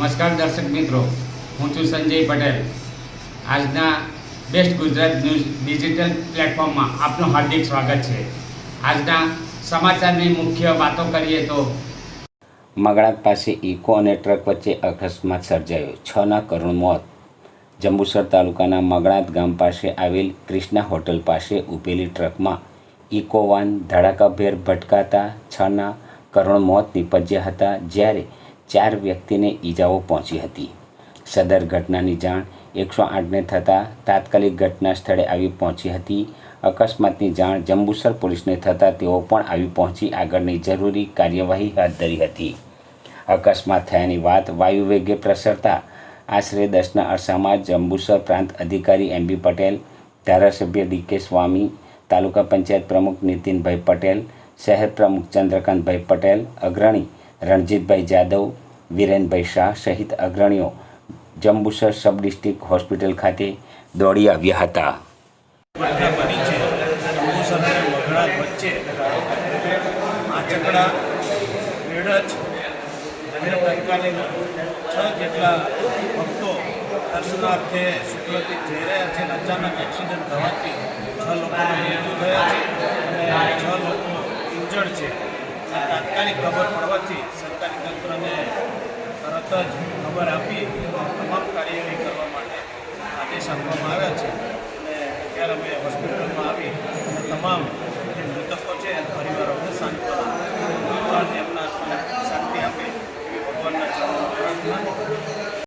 નમસ્કાર દર્શક મિત્રો, હું છું સંજય પટેલ. આજના બેસ્ટ ગુજરાત ન્યૂઝ ડિજિટલ પ્લેટફોર્મમાં આપનું હાર્દિક સ્વાગત છે. આજના સમાચારની મુખ્ય વાતો કરીએ તો મગણાત પાસે ઇકો અને ટ્રક વચ્ચે અકસ્માત સર્જાયો છના કરુણ મોત. જંબુસર તાલુકાના મગણાત ગામ પાસે આવેલ ક્રિષ્ના હોટલ પાસે ઊભેલી ટ્રકમાં ઇકો વાન ધડાકાભેર ભટકાતા છના કરુણ મોત નીપજ્યા હતા, જ્યારે ચાર વ્યક્તિને ઈજાઓ પહોંચી હતી. સદર ઘટનાની જાણ એકસો આઠને થતાં તાત્કાલિક ઘટના સ્થળે આવી પહોંચી હતી. અકસ્માતની જાણ જંબુસર પોલીસને થતાં તેઓ પણ આવી પહોંચી આગળની જરૂરી કાર્યવાહી હાથ ધરી હતી. અકસ્માત થયાની વાત વાયુવેગે પ્રસરતા આશરે દસના અરસામાં જંબુસર પ્રાંત અધિકારી એમ બી પટેલ, ધારાસભ્ય ડી કે સ્વામી, તાલુકા પંચાયત પ્રમુખ નીતિનભાઈ પટેલ, શહેર પ્રમુખ ચંદ્રકાંતભાઈ પટેલ, અગ્રણી રણજીતભાઈ જાદવ, વિરેનભાઈ શાહ સહિત અગ્રણીઓ જંબુસર સબ ડિસ્ટ્રિક્ટ હોસ્પિટલ ખાતે દોડી આવ્યા હતા. તાત્કાલિક ખબર પડવાથી સરકારી તંત્રને તરત જ ખબર આપી તમામ કાર્યવાહી કરવા માટે આદેશ આપવામાં આવ્યા છે. અને અત્યારે અમે હોસ્પિટલમાં આવી તમામ જે મૃતકો છે, પરિવારોને સાંત્વના ભગવાન એમના શાંતિ આપે, એવી ભગવાનના ચરણો પ્રાર્થના